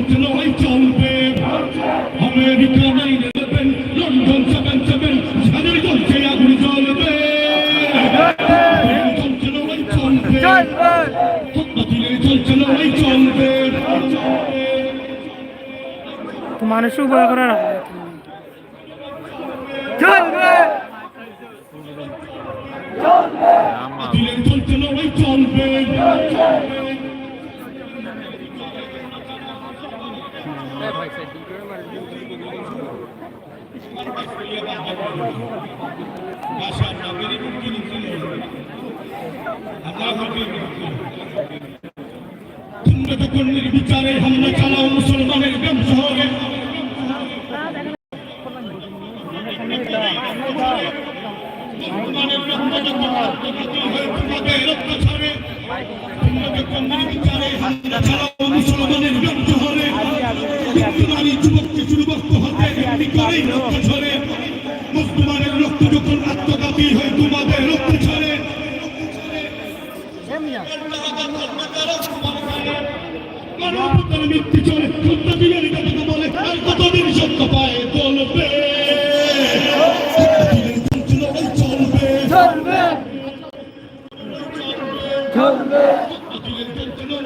চলবে চলবে America nine eleven London seven seven যাদের চলছে আগুন চলবে রাখবে চলছে লড়াই চলবে তোমরা যখন নির্বিচারে হামলা চালাও মুসলমানের গ্রাম শহরে মুসলমানের রক্ত যখন রক্তপাতি হয়ে তোমাদের রক্ত ছড়ে তোমরা যখন নির্বিচারে হামলা চালাও মুসলমানের গ্রাম শহরে মুসলমানি যুবক শিশুর বক্ত হাতে একটি মুসলমানের রক্ত যখন আত্মঘাতী হয়ে তোমাদের রক্ত ছড়ে মানবতার মৃত্যু চলে সত্য দিনের কথাকে বলে আর কতদিন সত্য পায়ে চলবে। চলবে। চলবে। ఎత్తెత్తులో